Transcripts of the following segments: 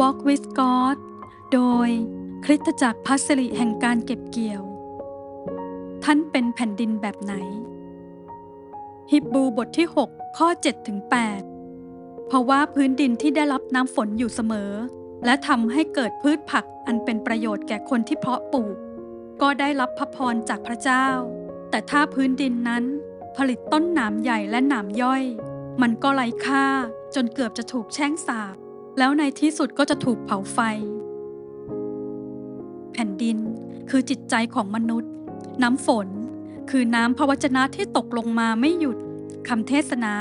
Walk with God โดยคริสตจักรพัสริแห่งการเก็บเกี่ยว ท่านเป็นแผ่นดินแบบไหน ฮิบรูบทที่ 6 ข้อ7ถึง8เพราะว่าพื้นดินที่ได้รับน้ำฝนอยู่เสมอ และทำให้เกิดพืชผักอันเป็นประโยชน์แก่คนที่เพาะปลูก ก็ได้รับพระพรจากพระเจ้า แต่ถ้าพื้นดินนั้น ผลิตต้นหนามใหญ่และหนามย่อย มันก็ไร้ค่าจนเกือบจะถูกแช่งสาบ แล้วในที่สุดก็จะถูกเผาไฟ แผ่นดินคือจิตใจของมนุษย์ น้ำฝน คือน้ำพระวจนะที่ตกลงมาไม่หยุดคำเทศนา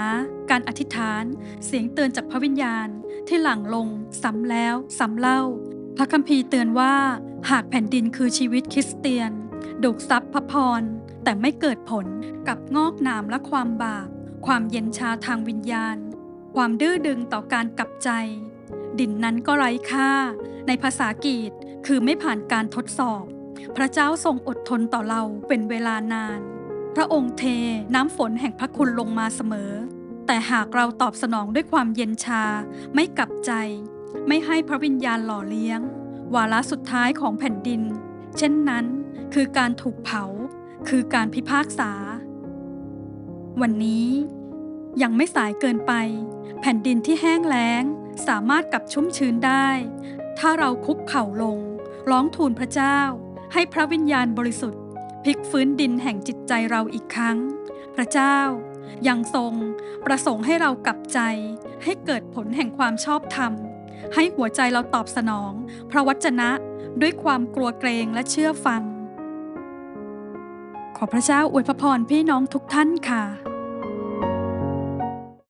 การอธิษฐาน เสียงเตือนจากพระวิญญาณที่หลั่งลงซ้ำแล้วซ้ำเล่า พระคัมภีร์เตือนว่า หากแผ่นดินคือชีวิตคริสเตียนดูกซับพระพร แต่ไม่เกิดผลกับงอกหนามและความบาป ความเย็นชาทางวิญญาณ ความดื้อดึงต่อการกลับใจ ดินนั้นก็ไร้ค่า ในภาษากรีกคือไม่ผ่านการทดสอบ พระเจ้าทรงอดทนต่อเราเป็นเวลานาน พระองค์เทน้ำฝนแห่งพระคุณลงมาเสมอ แต่หากเราตอบสนองด้วยความเย็นชา ไม่กลับใจ ไม่ให้พระวิญญาณหล่อเลี้ยง วาระสุดท้ายของแผ่นดิน เช่นนั้นคือการถูกเผา คือการพิพากษา วันนี้ยังไม่สายเกินไป แผ่นดินที่แห้งแล้ง สามารถกลับชุ่มชื้นได้ ถ้าเราคุกเข่าลง ร้องทูลพระเจ้า ให้พระวิญญาณบริสุทธิ์พลิกฟื้นดินแห่งจิตใจเราอีกครั้ง พระเจ้ายังทรงประสงค์ให้เรากลับใจ ให้เกิดผลแห่งความชอบธรรม ให้หัวใจเราตอบสนอง พระวจนะด้วยความกลัวเกรงและเชื่อฟัง ขอพระเจ้าอวยพรพี่น้องทุกท่านค่ะ